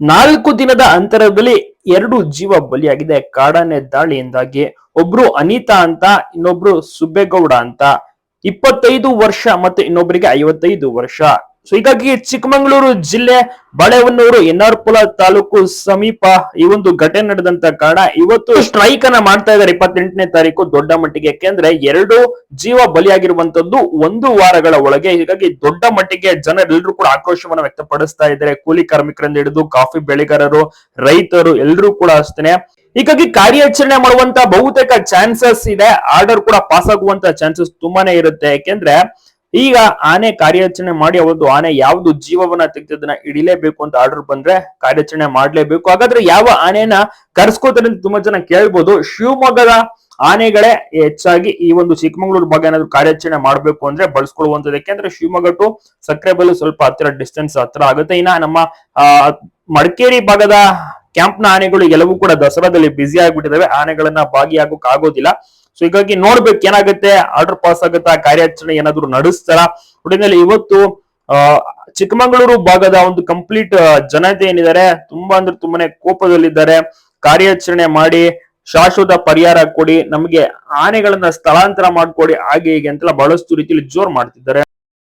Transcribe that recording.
ನಾಲ್ಕು ದಿನದ ಅಂತರದಲ್ಲಿ ಎರಡು ಜೀವ ಬಲಿಯಾಗಿದೆ. ಕಾಡಾನೆ ದಾಳಿಯಿಂದಾಗಿ ಒಬ್ರು ಅನಿತಾ ಅಂತ, ಇನ್ನೊಬ್ರು ಸುಬ್ಬೇಗೌಡ ಅಂತ. ಇಪ್ಪತ್ತೈದು ವರ್ಷ ಮತ್ತೆ ಇನ್ನೊಬ್ಬರಿಗೆ ಐವತ್ತೈದು ವರ್ಷ. ಸೊ ಹೀಗಾಗಿ ಚಿಕ್ಕಮಗಳೂರು ಜಿಲ್ಲೆ ಬಾಳೆಹೊನ್ನೂರು ಎನ್ನಾರ್ಪುಲ ತಾಲೂಕು ಸಮೀಪ ಈ ಒಂದು ಘಟನೆ ನಡೆದಂತ ಕಾರಣ ಇವತ್ತು ಸ್ಟ್ರೈಕ್ ಅನ್ನ ಮಾಡ್ತಾ ಇದ್ದಾರೆ ಇಪ್ಪತ್ತೆಂಟನೇ ತಾರೀಕು ದೊಡ್ಡ ಮಟ್ಟಿಗೆ. ಯಾಕೆಂದ್ರೆ ಎರಡು ಜೀವ ಬಲಿಯಾಗಿರುವಂತದ್ದು ಒಂದು ವಾರಗಳ ಒಳಗೆ. ಹೀಗಾಗಿ ದೊಡ್ಡ ಮಟ್ಟಿಗೆ ಜನರೆಲ್ಲರೂ ಕೂಡ ಆಕ್ರೋಶವನ್ನ ವ್ಯಕ್ತಪಡಿಸ್ತಾ ಇದ್ದಾರೆ. ಕೂಲಿ ಕಾರ್ಮಿಕರಿಂದ ಹಿಡಿದು ಕಾಫಿ ಬೆಳೆಗಾರರು, ರೈತರು ಎಲ್ಲರೂ ಕೂಡ ಅಷ್ಟೇನೆ. ಹೀಗಾಗಿ ಕಾರ್ಯಾಚರಣೆ ಮಾಡುವಂತ ಬಹುತೇಕ ಚಾನ್ಸಸ್ ಇದೆ. ಆರ್ಡರ್ ಕೂಡ ಪಾಸ್ ಆಗುವಂತ ಚಾನ್ಸಸ್ ತುಂಬಾನೇ ಇರುತ್ತೆ. ಯಾಕೆಂದ್ರೆ ಈಗ ಆನೆ ಕಾರ್ಯಾಚರಣೆ ಮಾಡಿ ಅವತ್ತು ಆನೆ ಯಾವ್ದು ಜೀವವನ್ನ ತೆಗೆದನ್ನ ಇಡಿಲೇಬೇಕು ಅಂತ ಆರ್ಡರ್ ಬಂದ್ರೆ ಕಾರ್ಯಾಚರಣೆ ಮಾಡ್ಲೇಬೇಕು. ಹಾಗಾದ್ರೆ ಯಾವ ಆನೆನ ಕರ್ಸ್ಕೋತಾರೆ ಅಂತ ತುಂಬಾ ಜನ ಕೇಳ್ಬೋದು. ಶಿವಮೊಗ್ಗದ ಆನೆಗಳೇ ಹೆಚ್ಚಾಗಿ ಈ ಒಂದು ಚಿಕ್ಕಮಗಳೂರು ಭಾಗ ಏನಾದ್ರು ಕಾರ್ಯಾಚರಣೆ ಮಾಡ್ಬೇಕು ಅಂದ್ರೆ ಬಳಸ್ಕೊಳ್ಳುವಂತದ್ದು ಯಾಕೆಂದ್ರೆ ಶಿವಮೊಗ್ಗ ಟು ಸಕ್ರೆಬೆಲ್ ಸ್ವಲ್ಪ ಹತ್ತಿರ ಡಿಸ್ಟೆನ್ಸ್ ಹತ್ರ ಆಗುತ್ತೆ. ಇನ್ನ ನಮ್ಮ, ಆ, ಮಡಿಕೇರಿ ಭಾಗದ ಕ್ಯಾಂಪ್ನ ಆನೆಗಳು ಎಲ್ಲವೂ ಕೂಡ ದಸರಾದಲ್ಲಿ ಬ್ಯುಸಿ ಆಗ್ಬಿಟ್ಟಿದಾವೆ. ಆನೆಗಳನ್ನ ಭಾಗಿಯಾಗೋಕ್ ಆಗೋದಿಲ್ಲ ಸೊ ಹೀಗಾಗಿ ನೋಡ್ಬೇಕು ಏನಾಗುತ್ತೆ? ಆರ್ಡರ್ ಪಾಸ್ ಆಗುತ್ತಾ? ಕಾರ್ಯಾಚರಣೆ ಏನಾದ್ರು ನಡೆಸ್ತಾರ? ಒಟ್ಟಿನಲ್ಲಿ ಇವತ್ತು ಚಿಕ್ಕಮಗಳೂರು ಭಾಗದ ಒಂದು ಕಂಪ್ಲೀಟ್ ಜನತೆ ಏನಿದ್ದಾರೆ? ತುಂಬಾ ಅಂದ್ರೆ ತುಂಬಾನೇ ಕೋಪದಲ್ಲಿದ್ದಾರೆ. ಕಾರ್ಯಾಚರಣೆ ಮಾಡಿ, ಶಾಶ್ವತ ಪರಿಹಾರ ಕೊಡಿ, ನಮಗೆ ಆನೆಗಳನ್ನ ಸ್ಥಳಾಂತರ ಮಾಡ್ಕೊಡಿ, ಹಾಗೆ ಹೀಗೆ ಅಂತೆಲ್ಲ ಬಹಳಷ್ಟು ರೀತಿಯಲ್ಲಿ ಜೋರ್ ಮಾಡ್ತಿದ್ದಾರೆ.